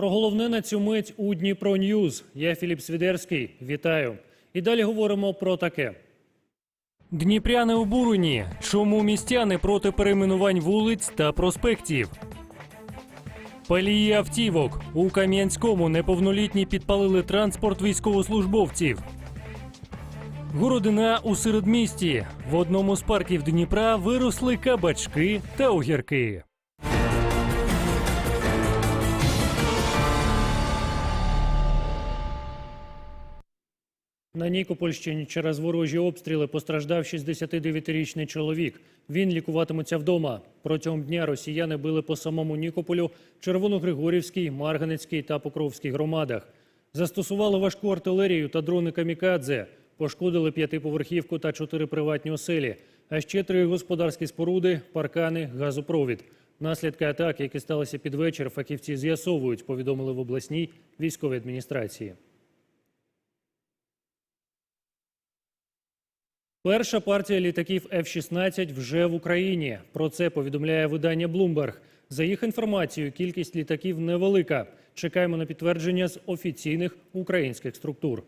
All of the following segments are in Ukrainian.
Про головне на цю мить у Дніпро Ньюз. Я Філіп Свідерський. Вітаю. І далі говоримо про таке. Дніпряни обурені. Чому містяни проти перейменувань вулиць та проспектів? Палії автівок. У Кам'янському неповнолітні підпалили транспорт військовослужбовців. Городина у середмісті. В одному з парків Дніпра виросли кабачки та огірки. На Нікопольщині через ворожі обстріли постраждав 69-річний чоловік. Він лікуватиметься вдома. Протягом дня росіяни били по самому Нікополю, Червоногригорівській, Марганецькій та Покровській громадах. Застосували важку артилерію та дрони камікадзе. Пошкодили п'ятиповерхівку та чотири приватні оселі, а ще три господарські споруди, паркани, газопровід. Наслідки атак, які сталися під вечір, фахівці з'ясовують, повідомили в обласній військовій адміністрації. Перша партія літаків F-16 вже в Україні. Про це повідомляє видання Bloomberg. За їх інформацією, кількість літаків невелика. Чекаємо на підтвердження з офіційних українських структур.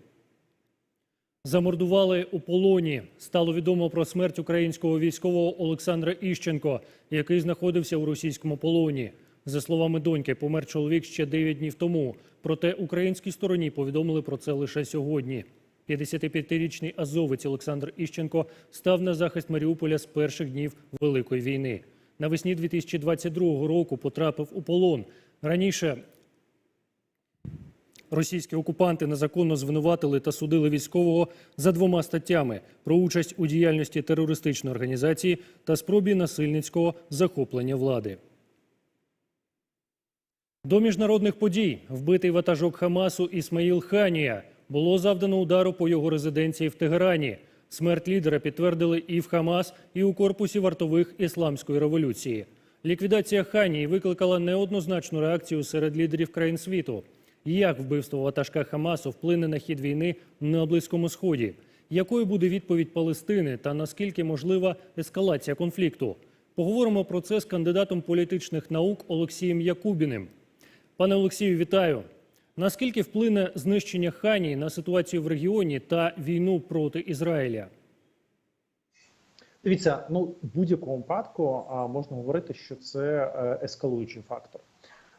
Замордували у полоні. Стало відомо про смерть українського військового Олександра Іщенко, який знаходився у російському полоні. За словами доньки, помер чоловік ще 9 днів тому. Проте українській стороні повідомили про це лише сьогодні. 55-річний азовець Олександр Іщенко став на захист Маріуполя з перших днів Великої війни. Навесні 2022 року потрапив у полон. Раніше російські окупанти незаконно звинуватили та судили військового за двома статтями про участь у діяльності терористичної організації та спробі насильницького захоплення влади. До міжнародних подій вбитий ватажок Хамасу Ісмаїл Ханія було завдано удару по його резиденції в Тегерані. Смерть лідера підтвердили і в Хамас, і у корпусі вартових ісламської революції. Ліквідація Ханії викликала неоднозначну реакцію серед лідерів країн світу. Як вбивство ватажка Хамасу вплине на хід війни на Близькому Сході? Якою буде відповідь Палестини та наскільки можлива ескалація конфлікту? Поговоримо про це з кандидатом політичних наук Олексієм Якубіним. Пане Олексію, вітаю. Наскільки вплине знищення Ханії на ситуацію в регіоні та війну проти Ізраїля? Дивіться, ну в будь-якому випадку а, можна говорити, що це е, ескалуючий фактор.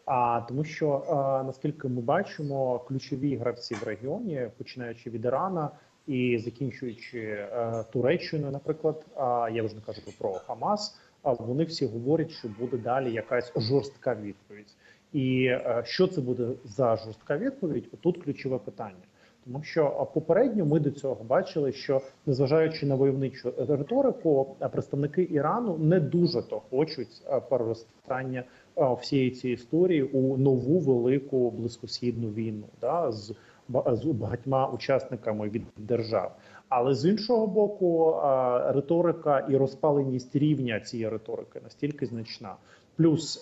А тому, що е, наскільки ми бачимо, ключові гравці в регіоні, починаючи від Ірана і закінчуючи е, Туреччиною, наприклад, а я вже не кажу про Хамас. А вони всі говорять, що буде далі якась жорстка відповідь. І е, що це буде за жорстка відповідь? Тут ключове питання. Тому що а, попередньо ми до цього бачили, що незважаючи на войовничу риторику, представники Ірану не дуже то хочуть переростання всієї цієї історії у нову велику близькосхідну війну, да з з багатьма учасниками від держав. Але з іншого боку, риторика і розпаленість рівня цієї риторики настільки значна. Плюс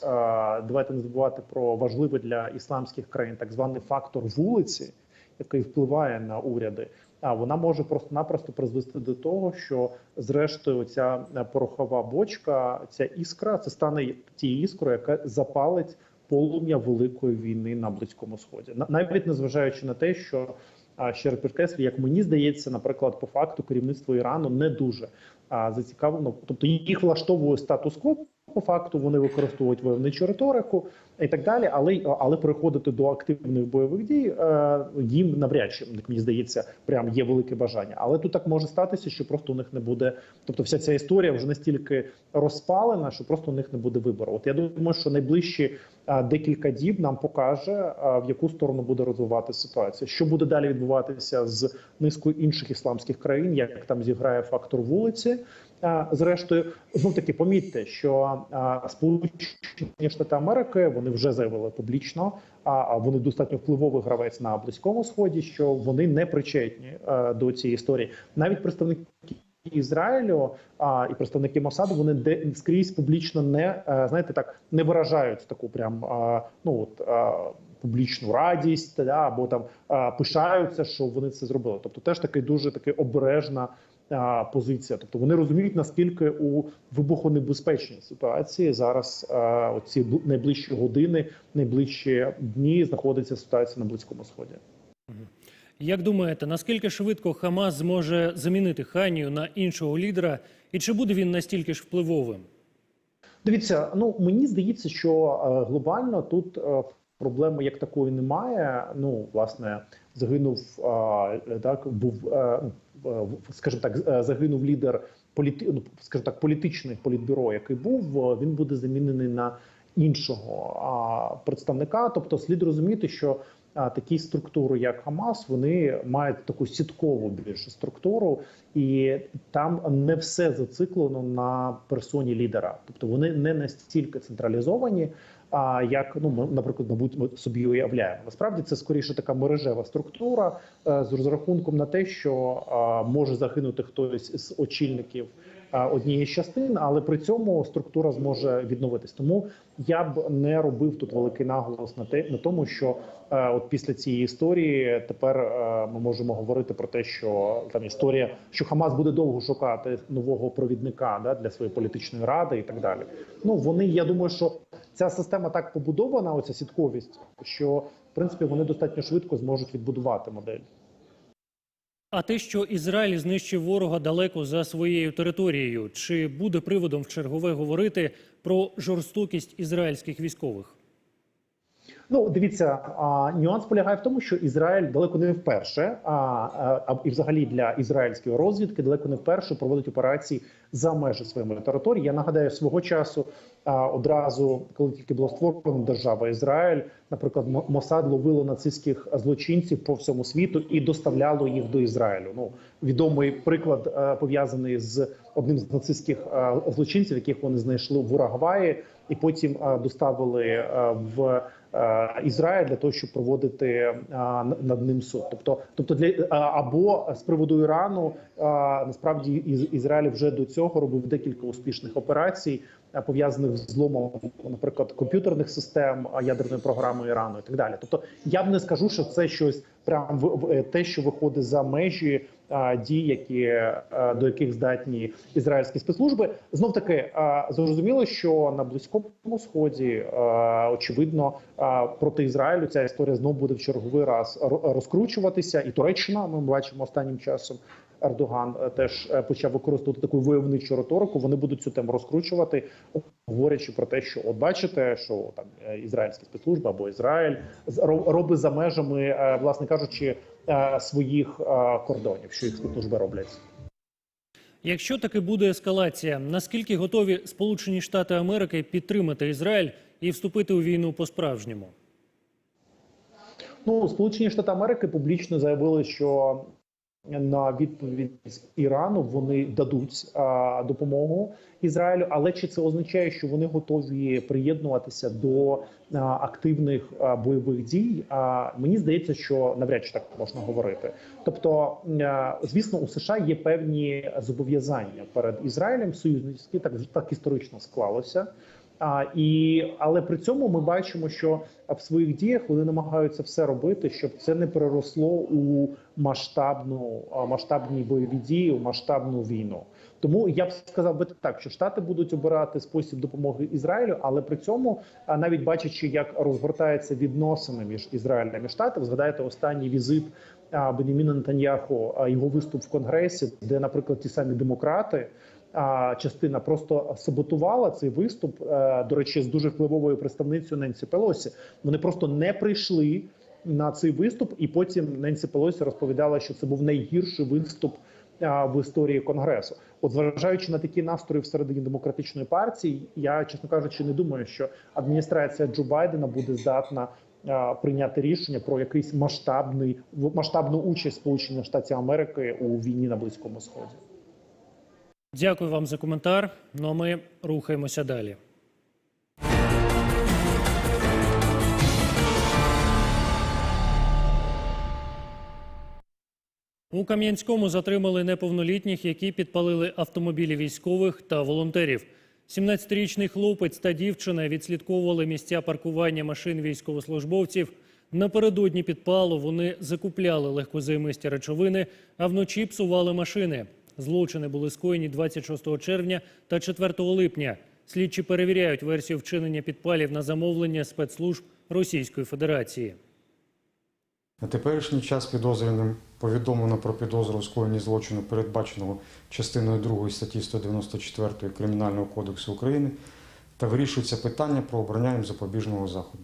давайте не забувати про важливий для ісламських країн так званий фактор вулиці який впливає на уряди, а вона може просто-напросто призвести до того, що зрештою ця е, порохова бочка, ця іскра, це стане тією іскрою, яка запалить полум'я великої війни на близькому сході, На- навіть незважаючи на те, що ще раз підкреслю, як мені здається, наприклад, по факту керівництво Ірану не дуже зацікавлено, тобто їх влаштовує статус-кво. По факту вони використовують войовничу риторику і так далі, але але переходити до активних бойових дій е, їм навряд чи мені здається, прям є велике бажання. Але тут так може статися, що просто у них не буде. Тобто, вся ця історія вже настільки розпалена, що просто у них не буде вибору. От я думаю, що найближчі е, декілька діб нам покаже, е, в яку сторону буде розвиватися ситуація, що буде далі відбуватися з низкою інших ісламських країн, як там зіграє фактор вулиці. Зрештою, знов таки помітьте, що Сполучені Штати Америки вони вже заявили публічно, а вони достатньо впливовий гравець на близькому сході, що вони не причетні до цієї історії. Навіть представники Ізраїлю а, і представники Мосаду вони де скрізь публічно не а, знаєте так не виражають таку прям а, ну от. А, Публічну радість да, або там а, пишаються, що вони це зробили. Тобто, теж такий дуже таки обережна а, позиція. Тобто вони розуміють, наскільки у вибухонебезпечній ситуації зараз а, оці найближчі години, найближчі дні знаходиться ситуація на близькому сході. Як думаєте, наскільки швидко Хамас зможе замінити Ханію на іншого лідера, і чи буде він настільки ж впливовим? Дивіться, ну мені здається, що е, глобально тут е, проблеми як такої немає. Ну, власне, загинув так, був е, ну, скажімо так, е, загинув лідер політи, ну, скажімо так, політичний політбюро, який був. Він буде замінений на іншого представника. Тобто, слід розуміти, що такі структури, як Хамас, вони мають таку сіткову більше структуру, і там не все зациклено на персоні лідера. Тобто вони не настільки централізовані, а як ну ми, наприклад, мабуть, собі уявляємо. Насправді це скоріше така мережева структура е, з розрахунком на те, що е, може загинути хтось з очільників е, однієї з частин, але при цьому структура зможе відновитись. Тому я б не робив тут великий наголос на те на тому, що от після цієї історії тепер ми можемо говорити про те, що там історія, що Хамас буде довго шукати нового провідника да, для своєї політичної ради і так далі. Ну вони, я думаю, що ця система так побудована, оця сітковість, що в принципі вони достатньо швидко зможуть відбудувати модель. А те, що Ізраїль знищив ворога далеко за своєю територією, чи буде приводом в чергове говорити про жорстокість ізраїльських військових? Ну, дивіться, а, нюанс полягає в тому, що Ізраїль далеко не вперше, а, а і взагалі для ізраїльської розвідки далеко не вперше проводить операції за межі своєї території. Я нагадаю свого часу а, одразу, коли тільки була створена держава Ізраїль, наприклад, Мо- Мосад ловило нацистських злочинців по всьому світу і доставляло їх до Ізраїлю. Ну відомий приклад пов'язаний з одним з нацистських злочинців, яких вони знайшли в Урагваї, і потім е, доставили е, в е, Ізраїль для того, щоб проводити над ним суд. Тобто, тобто для або з приводу Ірану насправді Із- Ізраїль вже до цього робив декілька успішних операцій, пов'язаних з зломом, наприклад, комп'ютерних систем, ядерної програми Ірану і так далі. Тобто, я б не скажу, що це щось прям в, е, те, що виходить за межі дій, які е, до яких здатні ізраїльські спецслужби. Знов таки зрозуміло, що на близькому сході очевидно проти Ізраїлю ця історія знов буде в черговий раз розкручуватися, і Туреччина ми бачимо останнім часом. Ердоган е, теж е, почав використовувати таку войовничу риторику. Вони будуть цю тему розкручувати, говорячи про те, що от бачите, що там е, ізраїльські спецслужби або Ізраїль робить за межами, власне кажучи, своїх кордонів, що їх спецслужби роблять. Якщо таки буде ескалація, наскільки готові Сполучені Штати Америки підтримати Ізраїль і вступити у війну по-справжньому? Ну, Сполучені Штати Америки публічно заявили, що на відповідь Ірану вони дадуть а, допомогу Ізраїлю. Але чи це означає, що вони готові приєднуватися до а, активних а, бойових дій? А, мені здається, що навряд чи так можна говорити. Тобто, а, звісно, у США є певні зобов'язання перед Ізраїлем, союзницькі так так історично склалося. І, але при цьому ми бачимо, що в своїх діях вони намагаються все робити, щоб це не переросло у масштабну масштабні бойові дії, у масштабну війну. Тому я б сказав би так, що Штати будуть обирати спосіб допомоги Ізраїлю, але при цьому, навіть бачачи, як розгортаються відносини між Ізраїлем і Штатами, згадайте останній візит Беніміна Нетаньяху, його виступ в Конгресі, де, наприклад, ті самі демократи частина просто саботувала цей виступ. е, До речі, з дуже впливовою представницею Ненсі Пелосі. Вони просто не прийшли на цей виступ, і потім Ненсі Пелосі розповідала, що це був найгірший виступ в історії конгресу. От зважаючи на такі настрої всередині демократичної партії, я чесно кажучи, не думаю, що адміністрація Джо Байдена буде здатна. Прийняти рішення про якийсь масштабний масштабну участь Сполучених Штатів Америки у війні на близькому сході. Дякую вам за коментар. Ну а ми рухаємося далі. У Кам'янському затримали неповнолітніх, які підпалили автомобілі військових та волонтерів. 17-річний хлопець та дівчина відслідковували місця паркування машин військовослужбовців. Напередодні підпалу вони закупляли легкозаймисті речовини, а вночі псували машини. Злочини були скоєні 26 червня та 4 липня. Слідчі перевіряють версію вчинення підпалів на замовлення спецслужб Російської Федерації. На теперішній час підозрюваним повідомлено про підозру у скоєнні злочину, передбаченого частиною 2 статті 194 Кримінального кодексу України, та вирішується питання про обрання їм запобіжного заходу.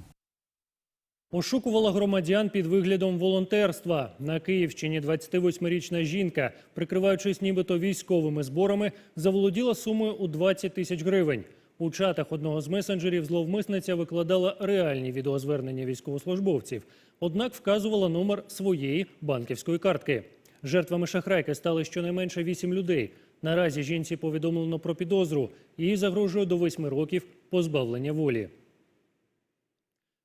Ошукувала громадян під виглядом волонтерства. На Київщині 28-річна жінка, прикриваючись нібито військовими зборами, заволоділа сумою у 20 тисяч гривень. У чатах одного з месенджерів зловмисниця викладала реальні відеозвернення військовослужбовців, однак вказувала номер своєї банківської картки. Жертвами шахрайки стали щонайменше 8 людей. Наразі жінці повідомлено про підозру. Їй загрожує до 8 років позбавлення волі.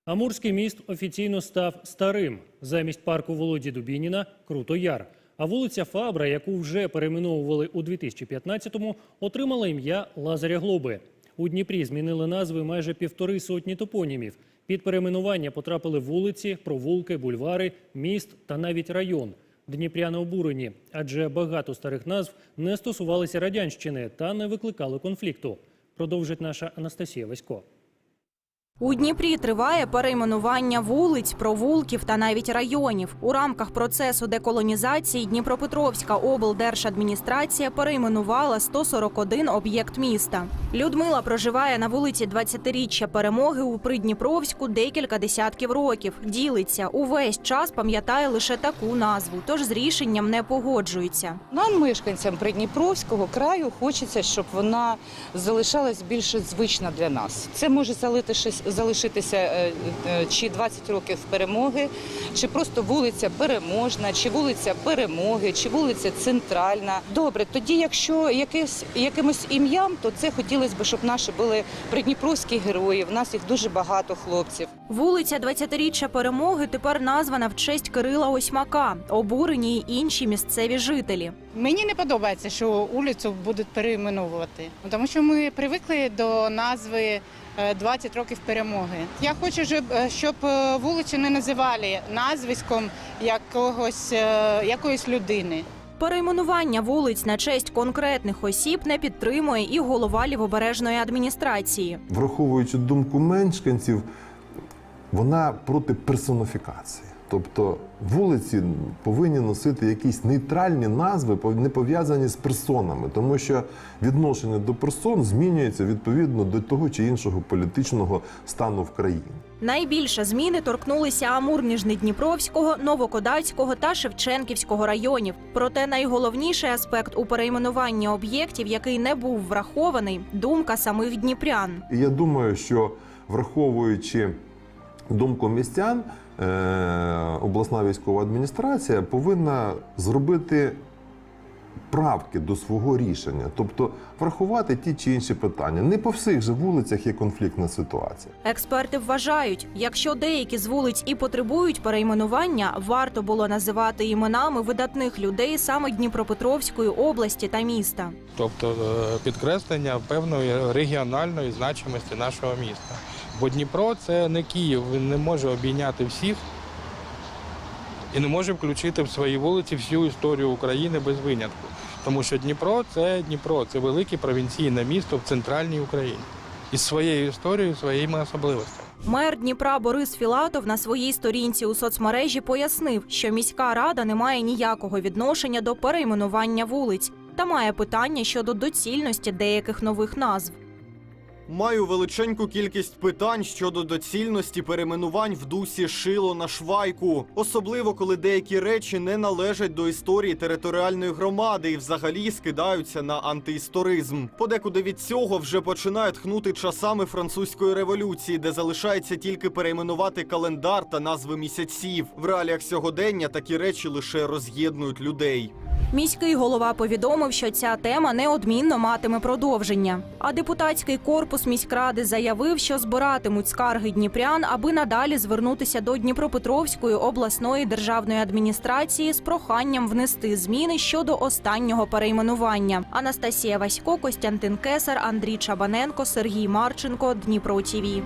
Амурський міст офіційно став старим. Замість парку Володі Дубініна – Крутояр. А вулиця Фабра, яку вже перейменовували у 2015-му, отримала ім'я Лазаря Глоби. У Дніпрі змінили назви майже півтори сотні топонімів. Під перейменування потрапили вулиці, провулки, бульвари, міст та навіть район. Дніпряни обурені, адже багато старих назв не стосувалися радянщини та не викликали конфлікту. Продовжить наша Анастасія Васько. У Дніпрі триває перейменування вулиць, провулків та навіть районів. У рамках процесу деколонізації Дніпропетровська облдержадміністрація перейменувала 141 об'єкт міста. Людмила проживає на вулиці 20-річчя перемоги у Придніпровську декілька десятків років. Ділиться увесь час пам'ятає лише таку назву, тож з рішенням не погоджується. Нам, мешканцям Придніпровського краю, хочеться, щоб вона залишалась більше звична для нас. Це може залишитися, залишитися е, е, чи 20 років перемоги, чи просто вулиця Переможна, чи вулиця Перемоги, чи вулиця Центральна. Добре, тоді, якщо якесь якимось ім'ям, то це хотілося б, щоб наші були придніпровські герої. В нас їх дуже багато хлопців. Вулиця 20-річчя перемоги тепер названа в честь Кирила Осьмака. Обурені й інші місцеві жителі. Мені не подобається, що вулицю будуть перейменовувати, Ну, тому що ми привикли до назви 20 років перемоги. Я хочу, щоб, е, е, вулицю не називали назвиськом якогось, е, якоїсь людини. Перейменування вулиць на честь конкретних осіб не підтримує і голова лівобережної адміністрації. враховуючи думку мешканців, вона проти персоніфікації. Тобто вулиці повинні носити якісь нейтральні назви, не пов'язані з персонами, тому що відношення до персон змінюється відповідно до того чи іншого політичного стану в країні. Найбільше зміни торкнулися Амур-Ніжнидніпровського, Новокодацького та Шевченківського районів. Проте найголовніший аспект у перейменуванні об'єктів, який не був врахований, думка самих дніпрян. Я думаю, що враховуючи думку містян, обласна військова адміністрація повинна зробити правки до свого рішення, тобто врахувати ті чи інші питання. Не по всіх же вулицях є конфліктна ситуація. Експерти вважають, якщо деякі з вулиць і потребують перейменування, варто було називати іменами видатних людей саме Дніпропетровської області та міста. тобто е, підкреслення певної регіональної значимості нашого міста. Бо Дніпро це не Київ, він не може обійняти всіх і не може включити в свої вулиці всю історію України без винятку. Тому що Дніпро це Дніпро, це велике провінційне місто в центральній Україні із своєю історією, своїми особливостями. Мер Дніпра Борис Філатов на своїй сторінці у соцмережі пояснив, що міська рада не має ніякого відношення до перейменування вулиць та має питання щодо доцільності деяких нових назв. Маю величеньку кількість питань щодо доцільності перейменувань в дусі шило на швайку, особливо коли деякі речі не належать до історії територіальної громади і взагалі скидаються на антиісторизм. Подекуди від цього вже починають хнути часами французької революції, де залишається тільки перейменувати календар та назви місяців. В реаліях сьогодення такі речі лише роз'єднують людей. Міський голова повідомив, що ця тема неодмінно матиме продовження. А депутатський корпус міськради заявив, що збиратимуть скарги дніпрян, аби надалі звернутися до Дніпропетровської обласної державної адміністрації з проханням внести зміни щодо останнього перейменування. Анастасія Васько, Костянтин Кесар, Андрій Чабаненко, Сергій Марченко, Дніпро ТІВІ.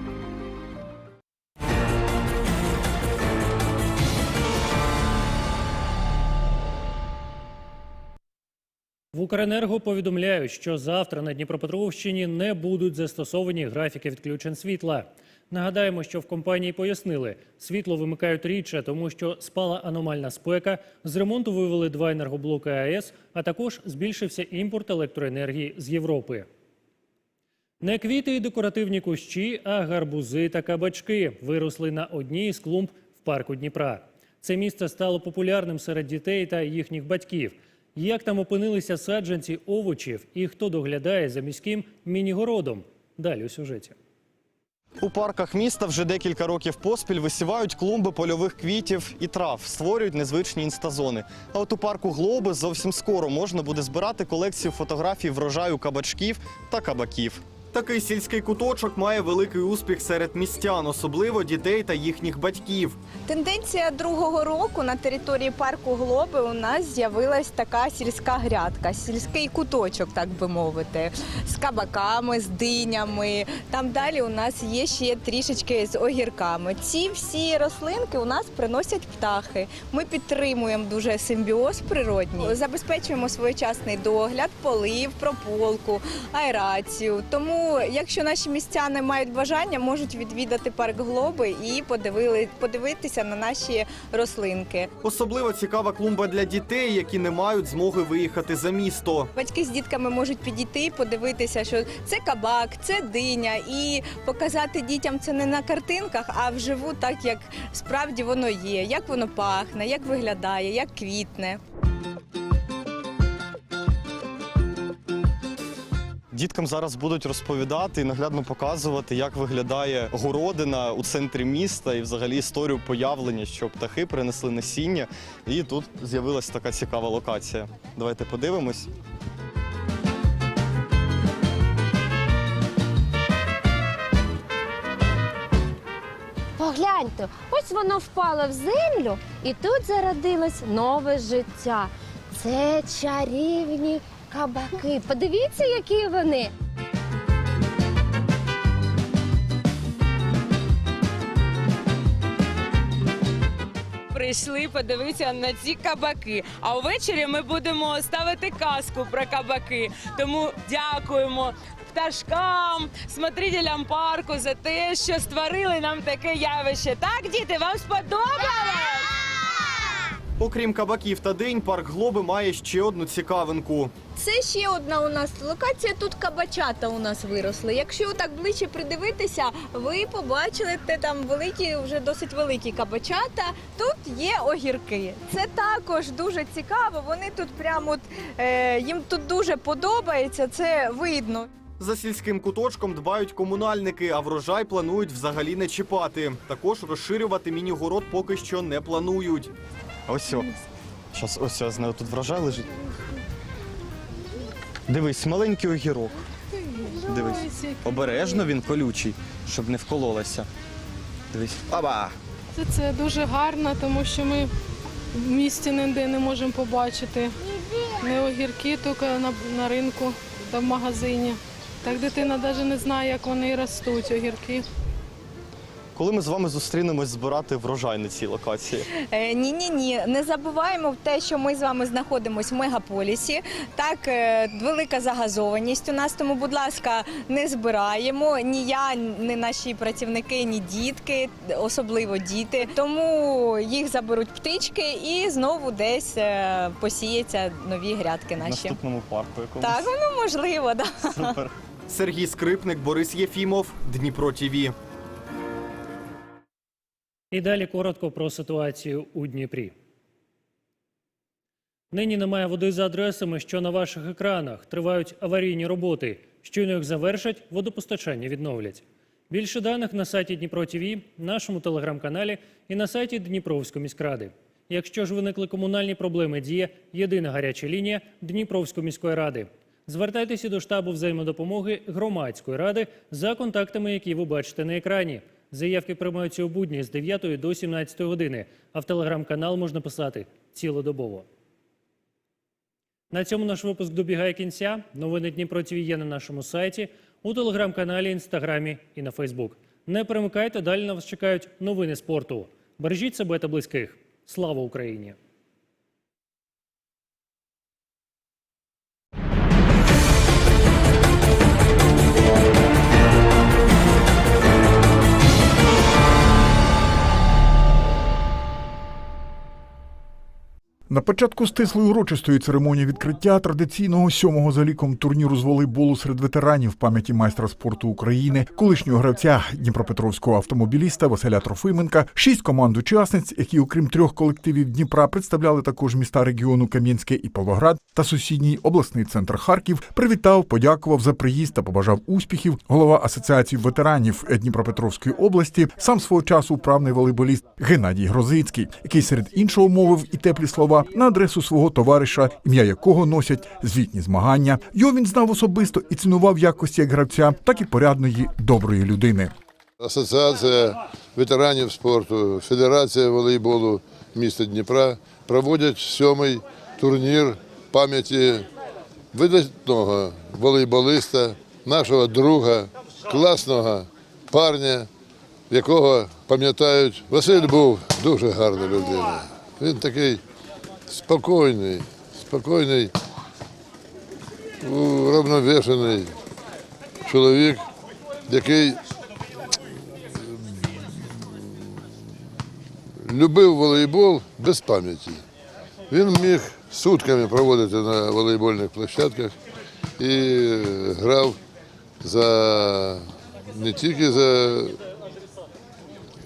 В Укренерго повідомляють, що завтра на Дніпропетровщині не будуть застосовані графіки відключень світла. Нагадаємо, що в компанії пояснили, світло вимикають рідше, тому що спала аномальна спека. З ремонту вивели два енергоблоки АЕС, а також збільшився імпорт електроенергії з Європи. Не квіти і декоративні кущі, а гарбузи та кабачки виросли на одній із клумб в парку Дніпра. Це місце стало популярним серед дітей та їхніх батьків. Як там опинилися саджанці овочів і хто доглядає за міським міні-городом? Далі у сюжеті. У парках міста вже декілька років поспіль висівають клумби польових квітів і трав, створюють незвичні інстазони. А от у парку Глоби зовсім скоро можна буде збирати колекцію фотографій врожаю кабачків та кабаків. Такий сільський куточок має великий успіх серед містян, особливо дітей та їхніх батьків. Тенденція другого року на території парку Глоби у нас з'явилась така сільська грядка, сільський куточок, так би мовити, з кабаками, з динями. Там далі у нас є ще трішечки з огірками. Ці всі рослинки у нас приносять птахи. Ми підтримуємо дуже симбіоз природній, забезпечуємо своєчасний догляд, полив, прополку, аерацію. Тому, якщо наші містяни мають бажання, можуть відвідати парк Глоби і подивили, подивитися на наші рослинки. Особливо цікава клумба для дітей, які не мають змоги виїхати за місто. Батьки з дітками можуть підійти, подивитися, що це кабак, це диня, і показати дітям це не на картинках, а вживу, так як справді воно є, як воно пахне, як виглядає, як квітне. Діткам зараз будуть розповідати і наглядно показувати, як виглядає городина у центрі міста і взагалі історію появлення, що птахи принесли насіння. І тут з'явилася така цікава локація. Давайте подивимось. Погляньте, ось воно впало в землю, і тут зародилось нове життя. Це чарівні кабаки. Подивіться, які вони. Прийшли подивитися на ці кабаки. А увечері ми будемо ставити казку про кабаки. Тому дякуємо пташкам, смотрителям парку за те, що створили нам таке явище. Так, діти, вам сподобалось? Окрім кабаків та динь, парк Глоби має ще одну цікавинку. Це ще одна у нас локація. Тут кабачата у нас виросли. Якщо так ближче придивитися, ви побачили те там великі, вже досить великі кабачата. Тут є огірки. Це також дуже цікаво. Вони тут прямо от, е, їм тут дуже подобається. Це видно. За сільським куточком дбають комунальники, а врожай планують взагалі не чіпати. Також розширювати міні-город поки що не планують. Ось о. Щас, ось о, знаю, тут врожай лежить. Дивись, маленький огірок. Дивись. Обережно він колючий, щоб не вкололася. Дивись. Аба! Це, це дуже гарно, тому що ми в місті ніде не можемо побачити. Не огірки, тільки на, на ринку та в магазині. Так дитина навіть не знає, як вони ростуть, огірки. Коли ми з вами зустрінемось збирати врожай на цій локації? Е, ні, ні, ні, не забуваємо в те, що ми з вами знаходимося в мегаполісі. Так, е, велика загазованість у нас. Тому, будь ласка, не збираємо ні я, ні наші працівники, ні дітки, особливо діти. Тому їх заберуть птички і знову десь е, посіяться нові грядки В наші. наступному парку якомусь. Так, ну можливо, да. Супер. Сергій Скрипник, Борис Єфімов, Дніпро ТІВІ. І далі коротко про ситуацію у Дніпрі. Нині немає води за адресами, що на ваших екранах. Тривають аварійні роботи. Щойно їх завершать, водопостачання відновлять. Більше даних на сайті Дніпро ТВ, нашому телеграм-каналі і на сайті Дніпровської міськради. Якщо ж виникли комунальні проблеми, діє єдина гаряча лінія Дніпровської міської ради. Звертайтеся до штабу взаємодопомоги громадської ради за контактами, які ви бачите на екрані. Заявки приймаються у будні з 9 до 17 години, а в телеграм-канал можна писати цілодобово. На цьому наш випуск добігає кінця. Новини Дніпро є на нашому сайті, у телеграм-каналі, інстаграмі і на Фейсбук. Не перемикайте, далі на вас чекають новини спорту. Бережіть себе та близьких. Слава Україні! На початку стислої урочистої церемонії відкриття традиційного сьомого за ліком турніру з волейболу серед ветеранів пам'яті майстра спорту України, колишнього гравця Дніпропетровського автомобіліста Василя Трофименка, шість команд учасниць, які, окрім трьох колективів Дніпра, представляли також міста регіону Кам'янське і Павлоград та сусідній обласний центр Харків, привітав, подякував за приїзд та побажав успіхів. Голова асоціації ветеранів Дніпропетровської області, сам свого часу вправний волейболіст Геннадій Грозицький, який серед іншого мовив і теплі слова на адресу свого товариша, ім'я якого носять звітні змагання. Його він знав особисто і цінував якості як гравця, так і порядної доброї людини. Асоціація ветеранів спорту, Федерація волейболу міста Дніпра проводять сьомий турнір пам'яті видатного волейболиста, нашого друга, класного парня, якого пам'ятають. Василь був дуже гарна людина. Він такий спокійний, спокійний, уравновешений чоловік, який любив волейбол без пам'яті. Він міг сутками проводити на волейбольних площадках і грав за не тільки за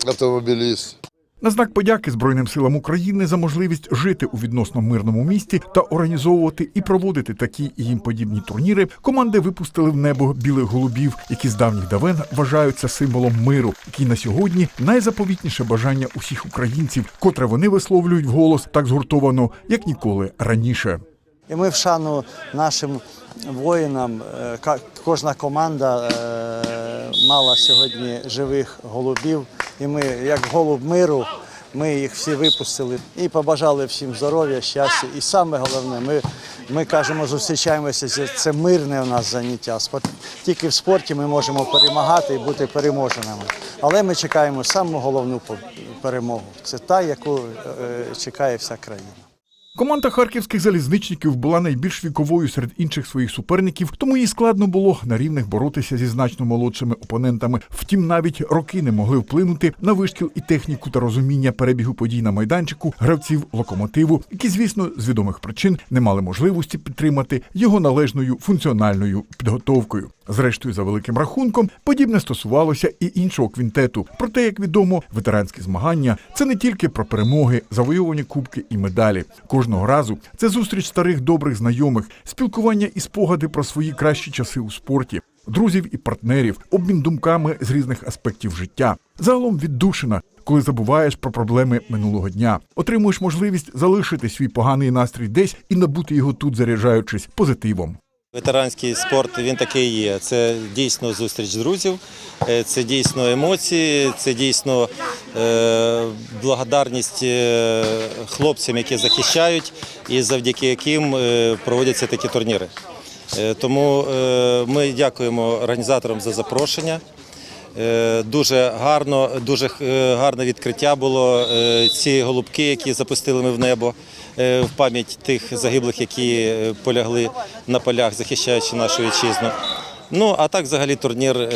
автомобіліст, На знак подяки Збройним силам України за можливість жити у відносно мирному місті та організовувати і проводити такі і їм подібні турніри, команди випустили в небо білих голубів, які з давніх давен вважаються символом миру, який на сьогодні найзаповітніше бажання усіх українців, котре вони висловлюють вголос так згуртовано, як ніколи раніше. І ми в шану нашим воїнам. е, Кожна команда е, мала сьогодні живих голубів. І ми, як голуб миру, ми їх всі випустили і побажали всім здоров'я, щастя. І саме головне, ми, ми кажемо, зустрічаємося. це- мирне у нас заняття. Тільки в спорті ми можемо перемагати і бути переможеними. Але ми чекаємо саму головну перемогу. Це та, яку е, чекає вся країна. Команда харківських залізничників була найбільш віковою серед інших своїх суперників, тому їй складно було на рівних боротися зі значно молодшими опонентами. Втім, навіть роки не могли вплинути на вишкіл і техніку та розуміння перебігу подій на майданчику гравців локомотиву, які, звісно, з відомих причин не мали можливості підтримати його належною функціональною підготовкою. Зрештою, за великим рахунком, подібне стосувалося і іншого квінтету. Проте, як відомо, ветеранські змагання це не тільки про перемоги, завоювані кубки і медалі. Кожного разу це зустріч старих добрих знайомих, спілкування і спогади про свої кращі часи у спорті. Друзів і партнерів, обмін думками з різних аспектів життя. Загалом віддушина, коли забуваєш про проблеми минулого дня, отримуєш можливість залишити свій поганий настрій десь і набути його тут, заряджаючись позитивом. Ветеранський спорт він такий є. Це дійсно зустріч друзів, е, це дійсно емоції, це дійсно е, благодарність е, хлопцям, які захищають, і завдяки яким проводяться такі турніри. Тому ми дякуємо організаторам за запрошення. Е, Дуже гарно, дуже е, гарне відкриття було. Е, Ці голубки, які запустили ми в небо в пам'ять тих загиблих, які полягли на полях, захищаючи нашу вітчизну. Ну а так, взагалі, турнір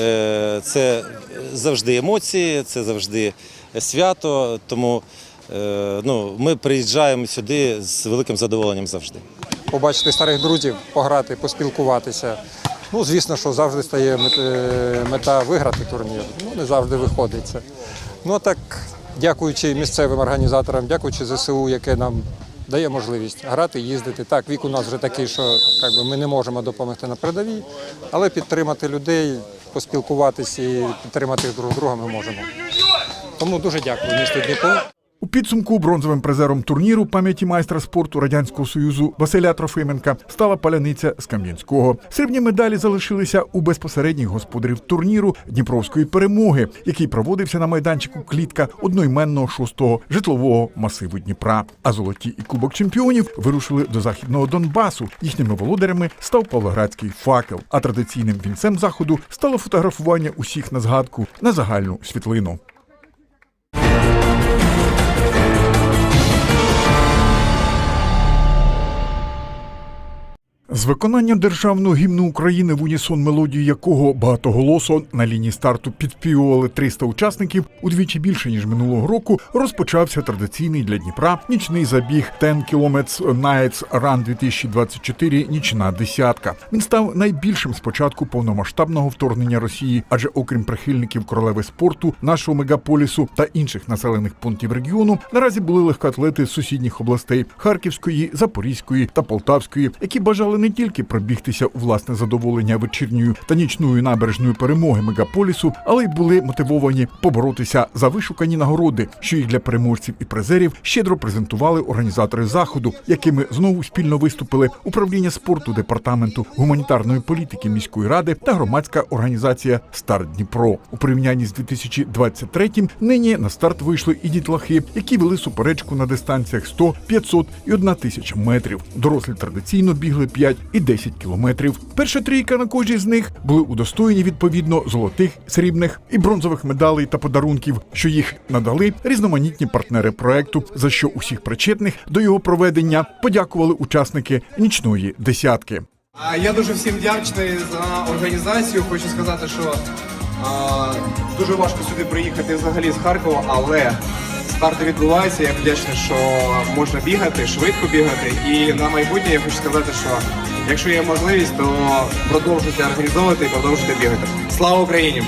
це завжди емоції, це завжди свято. Тому ну, ми приїжджаємо сюди з великим задоволенням завжди. побачити старих друзів, пограти, поспілкуватися. Ну, звісно, що завжди стає е, мета виграти турнір. Ну, не завжди виходить. Ну, так, дякуючи місцевим організаторам, дякуючи ЗСУ, яке нам дає можливість грати, їздити. Так, вік у нас вже такий, що би, ми не можемо допомогти на передовій, але підтримати людей, поспілкуватися і підтримати друг друга ми можемо. Тому дуже дякую місту Дніпро. У підсумку бронзовим призером турніру пам'яті майстра спорту Радянського Союзу Василя Трофименка стала паляниця з Кам'янського. Срібні медалі залишилися у безпосередніх господарів турніру Дніпровської перемоги, який проводився на майданчику клітка одноіменного шостого житлового масиву Дніпра. А золоті і кубок чемпіонів вирушили до західного Донбасу. Їхніми володарями став Павлоградський факел. А традиційним вінцем заходу стало фотографування усіх на згадку на загальну світлину. З виконанням державного гімну України в унісон мелодію якого багатоголосо на лінії старту підспівували 300 учасників, удвічі більше ніж минулого року, розпочався традиційний для Дніпра нічний забіг 10 Kilometers Nights Run 2024 Нічна десятка. Він став найбільшим з початку повномасштабного вторгнення Росії, адже окрім прихильників королеви спорту, нашого мегаполісу та інших населених пунктів регіону, наразі були легкоатлети з сусідніх областей Харківської, Запорізької та Полтавської, які бажали не тільки пробігтися у власне задоволення вечірньою та нічною набережною перемоги мегаполісу, але й були мотивовані поборотися за вишукані нагороди, що їх для переможців і призерів щедро презентували організатори заходу, якими знову спільно виступили управління спорту департаменту гуманітарної політики міської ради та громадська організація Старт Дніпро. У порівнянні з 2023-м нині на старт вийшли і дітлахи, які вели суперечку на дистанціях 100, 500 і 1 тисяча метрів. Дорослі традиційно бігли 5 і 10 кілометрів. Перша трійка на кожній з них були удостоєні відповідно золотих, срібних і бронзових медалей та подарунків, що їх надали різноманітні партнери проекту, за що усіх причетних до його проведення подякували учасники нічної десятки. Я дуже всім вдячний за організацію. Хочу сказати, що а, дуже важко сюди приїхати взагалі з Харкова, але старти відбуваються. Я вдячний, що можна бігати, швидко бігати. І на майбутнє я хочу сказати, що якщо є можливість, то продовжуйте організовувати і продовжуйте бігати. Слава Україні!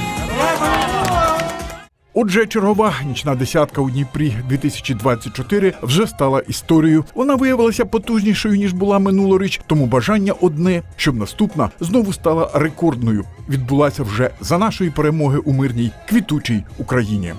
Отже, чергова нічна десятка у Дніпрі 2024 вже стала історією. Вона виявилася потужнішою ніж була минулоріч, тому бажання одне, щоб наступна знову стала рекордною. Відбулася вже за нашої перемоги у мирній квітучій Україні.